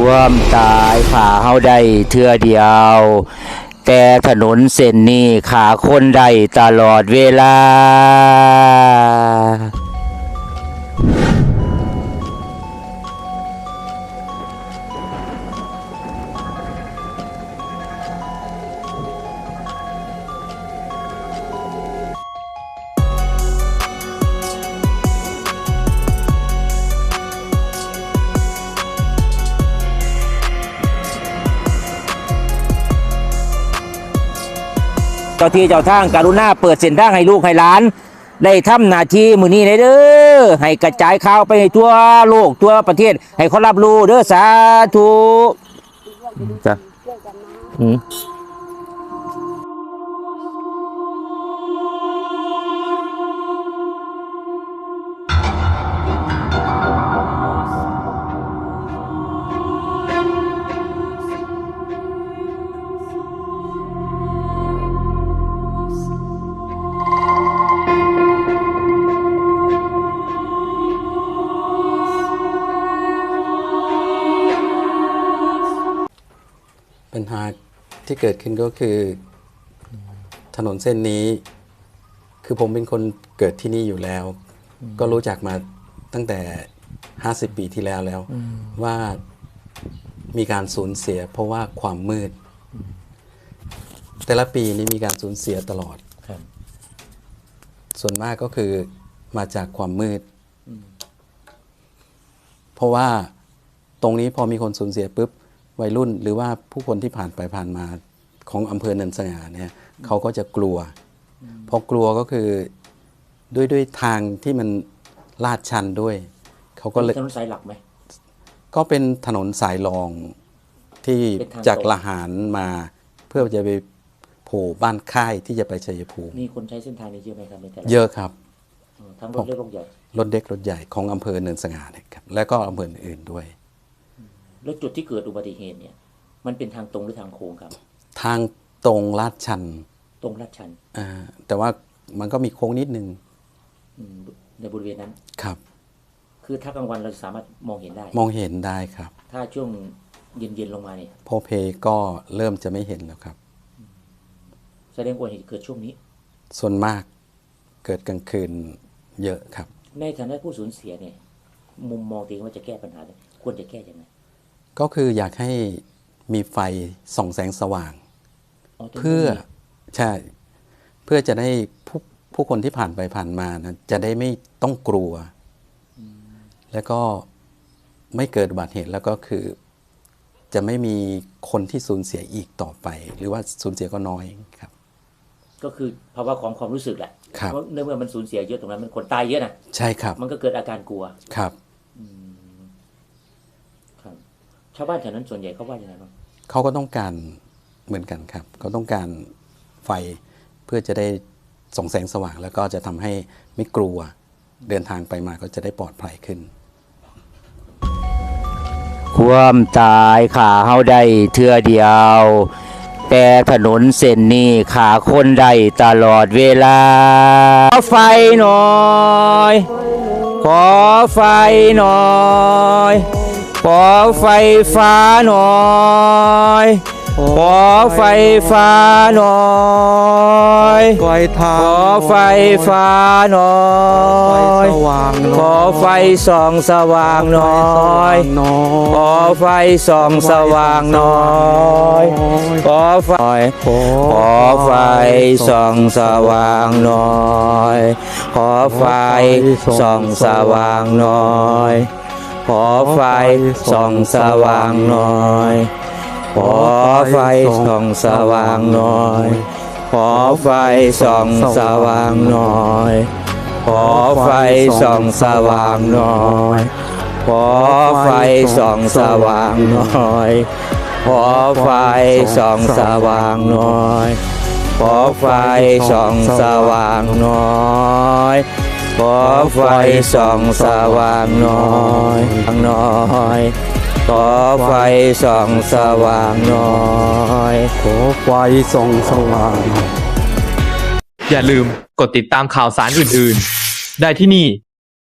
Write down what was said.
ความตายขาเฮาได้เทื่อเดียว แต่ถนนเส้นนี้ขาคนได้ตลอดเวลา เจ้าที่เจ้าทางการุณาเปิดเส้นทางให้ลูกให้หลาน ได้ทำหน้าที่มือนี้เลยเด้อให้กระจายข่าวไปให้ทั่วโลกทั่วประเทศ ให้เขารับรู้เด้อสาธุจ้ะอืม ปัญหาที่เกิดขึ้นก็คือ ถนนเส้นนี้ คือผมเป็นคนเกิดที่นี่อยู่แล้ว ก็รู้จักมาตั้งแต่ 50 ปีที่แล้วแล้ว ว่ามีการสูญเสียเพราะว่าความมืด แต่ละปีนี้มีการสูญเสียตลอดครับส่วนมากก็คือมาจากความมืด เพราะว่าตรงนี้พอมีคนสูญเสียปุ๊บ วัยรุ่นหรือว่าผู้คนที่ผ่านไปผ่านมาของอำเภอเนินสง่าเนี่ยเขาก็จะกลัวพอกลัวก็คือด้วยด้วยทางที่มันลาดชันด้วยเขาก็เลยถนนสายหลักไหมก็เป็นถนนสายรองที่เป็นทางจากตรงละหารมาเพื่อจะไปโผล่บ้านค่ายที่จะไปชัยภูมิมีคนใช้เส้นทางนี้เยอะไหมครับในแต่ละเยอะครับทั้งรถเล็กรถใหญ่รถเด็กรถใหญ่ของอำเภอเนินสง่าเนี่ยครับและก็อำเภออื่นๆด้วย แล้วจุดที่เกิดอุบัติเหตุเนี่ย มันเป็นทางตรงหรือทางโค้งครับ ทางตรงลาดชัน ตรงลาดชันอ่าแต่ว่ามันก็มีโค้งนิดนึงอืมในบริเวณนั้น ครับ คือถ้ากลางวันเราสามารถมองเห็นได้ มองเห็นได้ครับ ถ้าช่วงเย็นๆลงมาเนี่ยโพเพก็เริ่มจะไม่เห็นแล้วครับ แสดงว่าเหตุเกิดช่วงนี้ ส่วนมากเกิดกลางคืนเยอะครับ ในฐานะผู้สูญเสียเนี่ย มุมมองตัวเองว่าจะแก้ปัญหาเนี่ยควรจะแก้ยังไง ก็คืออยากให้มีไฟส่องแสงสว่างตรงนี้เพื่อใช่เพื่อจะได้ผู้ผู้คนที่ผ่านไปผ่านมานะจะได้ไม่ต้องกลัว แล้วก็ไม่เกิดอุบัติเหตุแล้วก็คือ จะไม่มีคนที่สูญเสียอีกต่อไป หรือว่าสูญเสียก็น้อยครับ ก็คือภาวะของความรู้สึกแหละครับเพราะเนื่องเมื่อมันสูญเสียเยอะตรงนั้นมันคนตายเยอะนะใช่ครับ มันก็เกิดอาการกลัวครับครับ ชาวบ้านแถวนั้นส่วนใหญ่เขาว่ายังไงบ้างเขาก็ต้องการเหมือนกันครับเขาต้องการไฟเพื่อจะได้ส่องแสงสว่าง แล้วก็จะทำให้ไม่กลัวเดินทางไปมาก็จะได้ปลอดภัยขึ้น ความตายขาเฮาได้เทื่อเดียว แต่ถนนเส้นนี้ขาคนได้ตลอดเวลา ขอไฟหน่อย ขอไฟหน่อย ขอไฟฟ้าหน่อยขอไฟฟ้าหน่อยไฟทาขงอไฟฟ้าหน่อยสว่างขอไฟส่องสว่างหน่อยน้อขอไฟส่องสว่างหน่อยขอไฟขอขอไฟส่องสว่างหน่อยขอไฟส่องสว่างหน่อย ขอไฟส่องสว่างหน่อย ขอไฟส่องสว่างหน่อย ขอไฟส่องสว่างหน่อย ขอไฟส่องสว่างหน่อย ขอไฟส่องสว่างหน่อย ขอไฟส่องสว่างหน่อย ขอไฟส่องสว่างหน่อย ขอไฟส่องสว่างหน่อยหน่อยขอไฟส่องสว่างหน่อย ขอไฟส่องสว่าง อย่าลืมกดติดตามข่าวสารอื่น ๆ ได้ที่นี่